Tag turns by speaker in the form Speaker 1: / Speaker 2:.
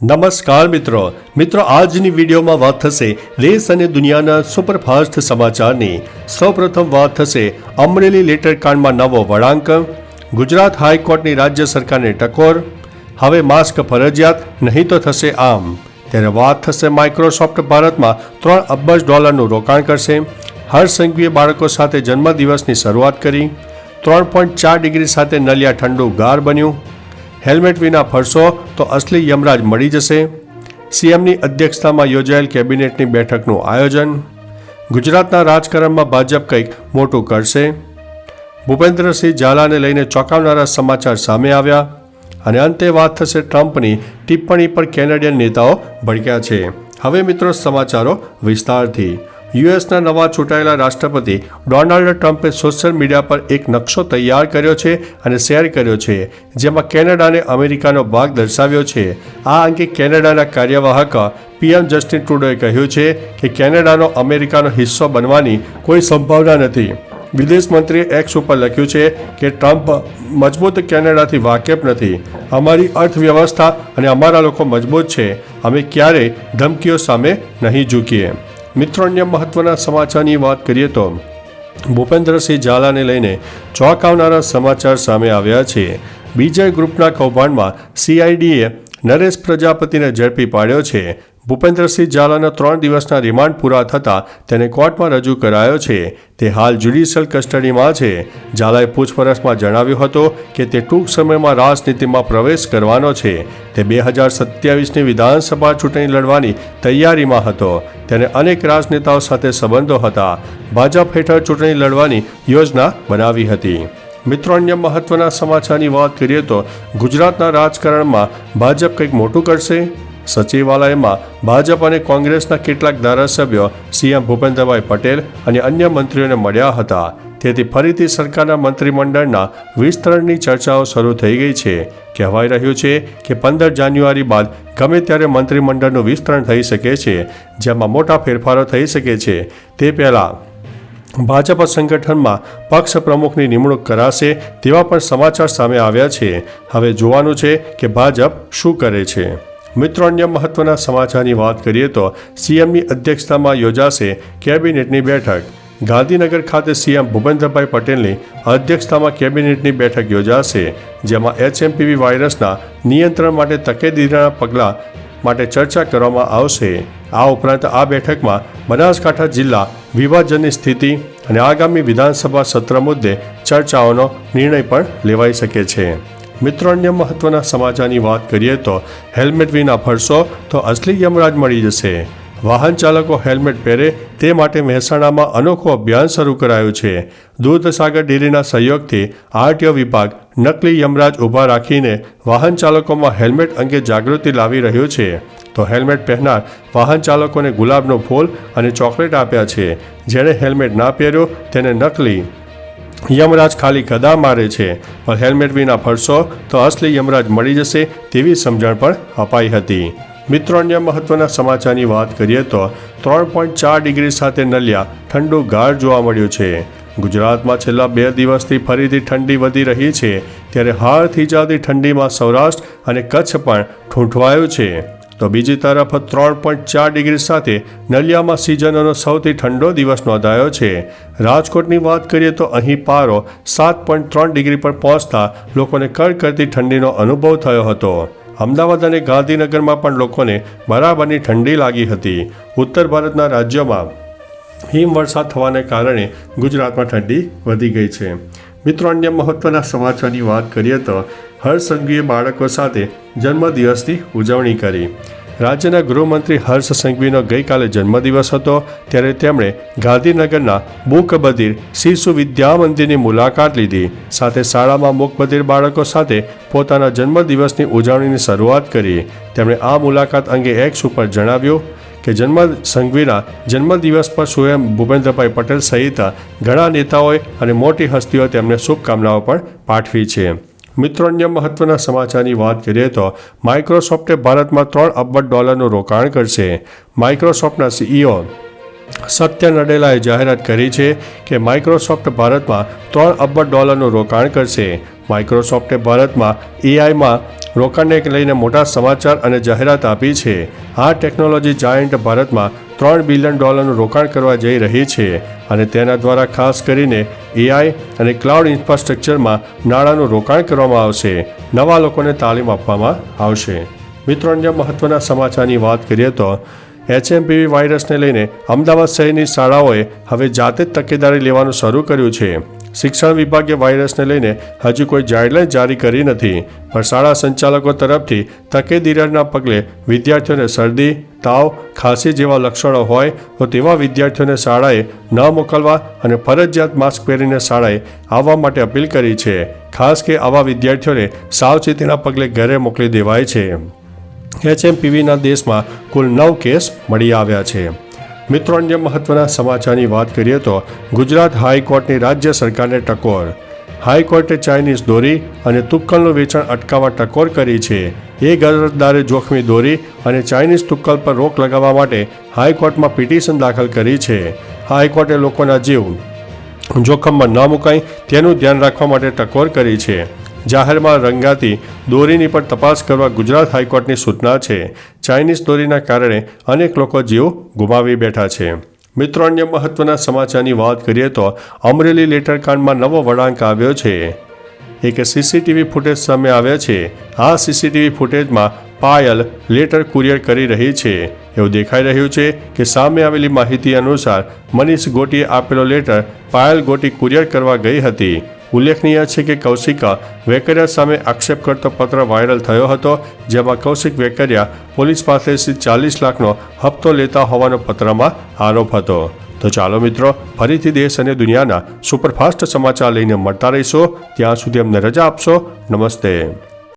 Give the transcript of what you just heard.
Speaker 1: નમસ્કાર મિત્રો. મિત્રો, આજની વિડીયોમાં વાત થશે દેશ અને દુનિયાના સુપરફાસ્ટ સમાચારની. સૌપ્રથમ વાત થશે અમરેલી લેટર કાંડમાં નવો વળાંક ગુજરાત હાઈકોર્ટની રાજ્ય સરકારને ટકોર. હવે માસ્ક ફરજિયાત, નહીં તો થશે આમ. ત્યારે વાત થશે માઇક્રોસોફ્ટ ભારતમાં ત્રણ અબજ ડોલરનું રોકાણ કરશે. હર્ષ બાળકો સાથે જન્મદિવસની શરૂઆત કરી. ત્રણ પોઈન્ટ ચાર ડિગ્રી સાથે નલિયા ઠંડુ ગાર બન્યું. હેલ્મેટ વિના ફરશો તો અસલી યમરાજ મળી જશે. સીએમની અધ્યક્ષતામાં યોજાયેલ કેબિનેટની બેઠકનું આયોજન. ગુજરાતના રાજકારણમાં ભાજપ કંઈક મોટું કરશે. ભૂપેન્દ્રસિંહ ઝાલાને લઈને ચોંકાવનારા સમાચાર સામે આવ્યા અને અંતે વાત થશે ટ્રમ્પની ટિપ્પણી પર કેનેડિયન નેતાઓ ભડક્યા છે. હવે મિત્રો સમાચારો વિસ્તારથી. યુએસના નવા ચૂંટાયેલા રાષ્ટ્રપતિ ડોનાલ્ડ ટ્રમ્પે સોશિયલ મીડિયા પર એક નકશો તૈયાર કર્યો છે અને શેર કર્યો છે, જેમાં કેનેડા અને અમેરિકાનો ભાગ દર્શાવ્યો છે. આ અંગે કેનેડાના કાર્યવાહક પીએમ જસ્ટિન ટ્રુડોએ કહ્યું છે કે કેનેડાનો અમેરિકાનો હિસ્સો બનવાની કોઈ સંભાવના નથી. વિદેશ મંત્રીએ એક્સ ઉપર લખ્યું છે કે ટ્રમ્પ મજબૂત કેનેડાથી વાકેફ નથી. અમારી અર્થવ્યવસ્થા અને અમારા લોકો મજબૂત છે. અમે ક્યારેય ધમકીઓ સામે નહીં ઝૂકીએ. મિત્રો, અન્ય મહત્વના સમાચારની વાત કરીએ તો ભૂપેન્દ્રસિંહ ઝાલાને લઈને ચોંકાવનારા સમાચાર સામે આવ્યા છે. બીજા ગ્રુપના કૌભાંડમાં સીઆઈડીએ નરેશ પ્રજાપતિને ઝડપી પાડ્યો છે. ભૂપેન્દ્રસિંહ ઝાલાના ત્રણ દિવસના રિમાન્ડ પૂરા થતાં તેને કોર્ટમાં રજૂ કરાયો છે. તે હાલ જ્યુડિશિયલ કસ્ટડીમાં છે. ઝાલાએ પૂછપરછમાં જણાવ્યું હતું કે તે ટૂંક સમયમાં રાજનીતિમાં પ્રવેશ કરવાનો છે. તે બે હજાર સત્યાવીસની વિધાનસભા ચૂંટણી લડવાની તૈયારીમાં હતો. તેને અનેક રાજનેતાઓ સાથે સંબંધો હતા. ભાજપ હેઠળ ચૂંટણી લડવાની યોજના બનાવી હતી. મિત્રો, અન્ય મહત્વના સમાચારની વાત કરીએ તો ગુજરાતના રાજકારણમાં ભાજપ કંઈક મોટું કરશે? સચિવાલયમાં ભાજપ અને કોંગ્રેસના કેટલાક ધારાસભ્યો સીએમ ભૂપેન્દ્રભાઈ પટેલ અને અન્ય મંત્રીઓને મળ્યા હતા. તેથી ફરીથી સરકારના મંત્રીમંડળના વિસ્તરણની ચર્ચાઓ શરૂ થઈ ગઈ છે. કહેવાઈ રહ્યું છે કે પંદર જાન્યુઆરી બાદ ગમે ત્યારે મંત્રીમંડળનું વિસ્તરણ થઈ શકે છે, જેમાં મોટા ફેરફારો થઈ શકે છે. તે પહેલાં ભાજપ સંગઠનમાં પક્ષ પ્રમુખની નિમણૂક કરાશે તેવા પણ સમાચાર સામે આવ્યા છે. હવે જોવાનું છે કે ભાજપ શું કરે છે. મિત્રો, અન્ય મહત્વના સમાચારની વાત કરીએ તો સીએમની અધ્યક્ષતામાં યોજાશે કેબિનેટની બેઠક. ગાંધીનગર ખાતે સીએમ ભૂપેન્દ્રભાઈ પટેલની અધ્યક્ષતામાં કેબિનેટની બેઠક યોજાશે, જેમાં એચએમપીવી વાયરસના નિયંત્રણ માટે તકેદારીના પગલાં માટે ચર્ચા કરવામાં આવશે. આ ઉપરાંત આ બેઠકમાં બનાસકાંઠા જિલ્લા વિભાજનની સ્થિતિ અને આગામી વિધાનસભા સત્ર મુદ્દે ચર્ચાઓનો નિર્ણય પણ લેવાઈ શકે છે. મિત્રો, અન્ય મહત્વના સમાચારની વાત કરીએ તો હેલ્મેટ વિના ફરશો તો અસલી યમરાજ મળી જશે. વાહન ચાલકો હેલ્મેટ પહેરે તે માટે મહેસાણામાં અનોખું અભિયાન શરૂ કરાયું છે. દૂધસાગર ડેરીના સહયોગથી આરટીઓ વિભાગ નકલી યમરાજ ઊભા રાખીને વાહન ચાલકોમાં હેલ્મેટ અંગે જાગૃતિ લાવી રહ્યું છે. તો હેલ્મેટ પહેરનાર વાહન ચાલકોને ગુલાબનો ફૂલ અને ચોકલેટ આપ્યા છે. જેણે હેલ્મેટ ના પહેર્યો તેને નકલી યમરાજ ખાલી ગદા મારે છે. પણ હેલ્મેટ વિના ફરશો તો અસલી યમરાજ મળી જશે તેવી સમજણ પણ અપાઈ હતી. મિત્રો, અન્ય મહત્વના સમાચારની વાત કરીએ તો ત્રણ પોઈન્ટ ચાર ડિગ્રી સાથે નલિયા ઠંડુ ગાઢ જોવા મળ્યું છે. ગુજરાતમાં છેલ્લા બે દિવસથી ફરીથી ઠંડી વધી રહી છે, ત્યારે હારથી જાતી ઠંડીમાં સૌરાષ્ટ્ર અને કચ્છ પણ ઠૂંઠવાયું છે. તો બીજી તરફ ત્રણ પોઈન્ટ ચાર ડિગ્રી સાથે નલિયામાં સિઝનનો સૌથી ઠંડો દિવસ નોંધાયો છે. રાજકોટની વાત કરીએ તો અહીં પારો સાત પોઈન્ટ ત્રણ ડિગ્રી પર પહોંચતા લોકોને કડકડતી ઠંડીનો અનુભવ થયો હતો. અમદાવાદ અને ગાંધીનગરમાં પણ લોકોને બરાબરની ઠંડી લાગી હતી. ઉત્તર ભારતના રાજ્યોમાં હિમવર્ષા થવાને કારણે ગુજરાતમાં ઠંડી વધી ગઈ છે. મિત્રો, અન્ય મહત્વના સમાચારની વાત કરીએ તો હર્ષ બાળકો સાથે જન્મદિવસની ઉજવણી કરી. રાજ્યના ગૃહમંત્રી હર્ષ સંઘવીનો ગઈકાલે જન્મદિવસ હતો, ત્યારે તેમણે ગાંધીનગરના મૂકબધિર શિશુ વિદ્યા મંદિરની મુલાકાત લીધી. સાથે શાળામાં મૂકબધિર બાળકો સાથે પોતાના જન્મદિવસની ઉજવણીની શરૂઆત કરી. તેમણે આ મુલાકાત અંગે એક્સ ઉપર જણાવ્યું કે જન્મ સંઘવીના જન્મદિવસ પર સ્વયં ભૂપેન્દ્રભાઈ પટેલ સહિત ઘણા નેતાઓએ અને મોટી હસ્તીઓ તેમને શુભકામનાઓ પણ પાઠવી છે. મિત્રો અન્ય મહત્વના સમાચારની વાત કરીએ તો માઇક્રોસોફ્ટે ભારતમાં ત્રણ અબજ ડોલરનું રોકાણ કરશે. માઇક્રોસોફ્ટના સીઈઓ સત્ય નડેલાએ જાહેરાત કરી છે કે માઇક્રોસોફ્ટ ભારતમાં ત્રણ અબજ ડોલરનું રોકાણ કરશે. માઇક્રોસોફ્ટે ભારતમાં એઆઈમાં રોકાણને લઈને મોટા સમાચાર અને જાહેરાત આપી છે. આ ટેકનોલોજી જાયન્ટ ભારતમાં ત્રણ બિલિયન ડોલરનું રોકાણ કરવા જઈ રહી છે અને તેના દ્વારા ખાસ કરીને એઆઈ અને ક્લાઉડ ઇન્ફ્રાસ્ટ્રક્ચરમાં નાણાંનું રોકાણ કરવામાં આવશે. નવા લોકોને તાલીમ આપવામાં આવશે. મિત્રો, અન્ય મહત્વના સમાચારની વાત કરીએ તો એચએમપીવી વાયરસને લઈને અમદાવાદ શહેરની શાળાઓએ હવે જાતે જ તકેદારી લેવાનું શરૂ કર્યું છે. શિક્ષણ વિભાગે વાયરસને લઈને હજુ કોઈ ગાઈડલાઈન જારી કરી નથી. પણ શાળા સંચાલકો તરફથી તકેદીરના પગલે વિદ્યાર્થીઓને શરદી, તાવ, ખાંસી જેવા લક્ષણો હોય તો તેવા વિદ્યાર્થીઓને શાળાએ ન મોકલવા અને ફરજિયાત માસ્ક પહેરીને શાળાએ આવવા માટે અપીલ કરી છે. ખાસ કે આવા વિદ્યાર્થીઓને સાવચેતીના પગલે ઘરે મોકલી દેવાય છે. એચએમપીવીના દેશમાં કુલ નવ કેસ મળી આવ્યા છે. મિત્રો, અન્ય મહત્વના સમાચારની વાત કરીએ તો ગુજરાત હાઈકોર્ટની રાજ્ય સરકારને ટકોર. હાઈકોર્ટે ચાઇનીઝ દોરી અને તુક્કલનું વેચાણ અટકાવવા ટકોર કરી છે. એ અરજદારે જોખમી દોરી અને ચાઇનીઝ તુક્કલ પર રોક લગાવવા માટે હાઈકોર્ટમાં પિટિશન દાખલ કરી છે. હાઈકોર્ટે લોકોના જીવ જોખમમાં ન મુકાય તેનું ધ્યાન રાખવા માટે ટકોર કરી છે. જાહેરમાં રંગાતી દોરીની પણ તપાસ કરવા ગુજરાત હાઈકોર્ટની સૂચના છે. ચાઇનીઝ દોરીના કારણે અનેક લોકો જીવ ગુમાવી બેઠા છે. મિત્રો, અન્ય મહત્વના સમાચારની વાત કરીએ તો અમરેલી લેટર કાંડમાં નવો વળાંક આવ્યો છે. એક સીસીટીવી ફૂટેજ સામે આવ્યા છે. આ સીસીટીવી ફૂટેજમાં પાયલ લેટર કુરિયર કરી રહી છે. એવું દેખાઈ રહ્યું છે કે સામે આવેલી માહિતી અનુસાર મનીષ ગોટીએ આપેલો લેટર પાયલ ગોટી કુરિયર કરવા ગઈ હતી. ઉલ્લેખનીય છે કે કૌશિકા વેકરિયા સામે આક્ષેપ કરતો પત્ર વાયરલ થયો હતો, જેમાં કૌશિક વેકરિયા પોલીસ પાસેથી ચાલીસ લાખનો હપ્તો લેતા હોવાનો પત્રમાં આરોપ હતો. તો ચાલો મિત્રો, ફરીથી દેશ અને દુનિયાના સુપરફાસ્ટ સમાચાર લઈને મળતા રહીશો. ત્યાં સુધી અમને રજા આપશો. નમસ્તે.